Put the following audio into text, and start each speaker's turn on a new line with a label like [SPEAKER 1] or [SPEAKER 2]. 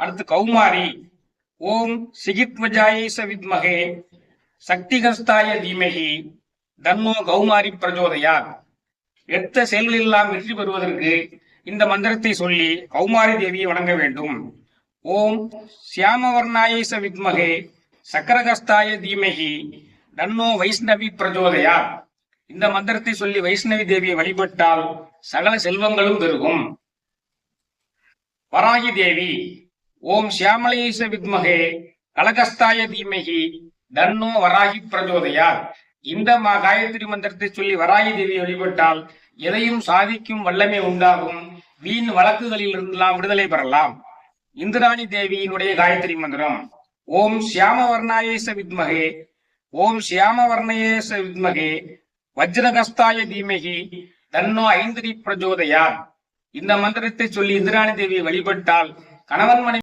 [SPEAKER 1] அடுத்து கௌமாரி. ஓம் சிகித்வஜாயேச வித்மகே சக்திகஸ்தாய தீமகி. தன்னோ கௌமாரி பிரஜோதயாத். எத்த செயல்களெல்லாம் வெற்றி பெறுவதற்கு இந்த மந்திரத்தை சொல்லி கௌமாரி தேவியை வணங்க வேண்டும். ஓம் சியாமவர்ணாயை ச வித்மகே சக்கரகஸ்தாய தீமகி. தன்னோ வைஷ்ணவி பிரஜோதயா இந்த மந்திரத்தை சொல்லி வைஷ்ணவி தேவியை வழிபட்டால் சகல செல்வங்களும் பெருகும். வராகி தேவி. ஓம் சியாமலேச வித்மகே கலகஸ்தாய தீமகி தன்னோ வராகி பிரஜோதயா இந்த மா காயத்ரி மந்திரத்தை சொல்லி வராகி தேவி வழிபட்டால் எதையும் சாதிக்கும் வல்லமை உண்டாகும். வீண் வழக்குகளில் இருந்தெல்லாம் விடுதலை பெறலாம். இந்திராணி தேவியினுடைய காயத்ரி மந்திரம். ஓம் சியாம வர்ணாயேச வித்மகே. ஓம் சியாம வர்ணயேச வித்மகே. வஜ்ரகஸ்தாய தீமகி தன்னோ ஐந்திரி பிரஜோதயா இந்த மந்திரத்தை சொல்லி இந்திராணி தேவி வழிபட்டால் கணவன் மனைவி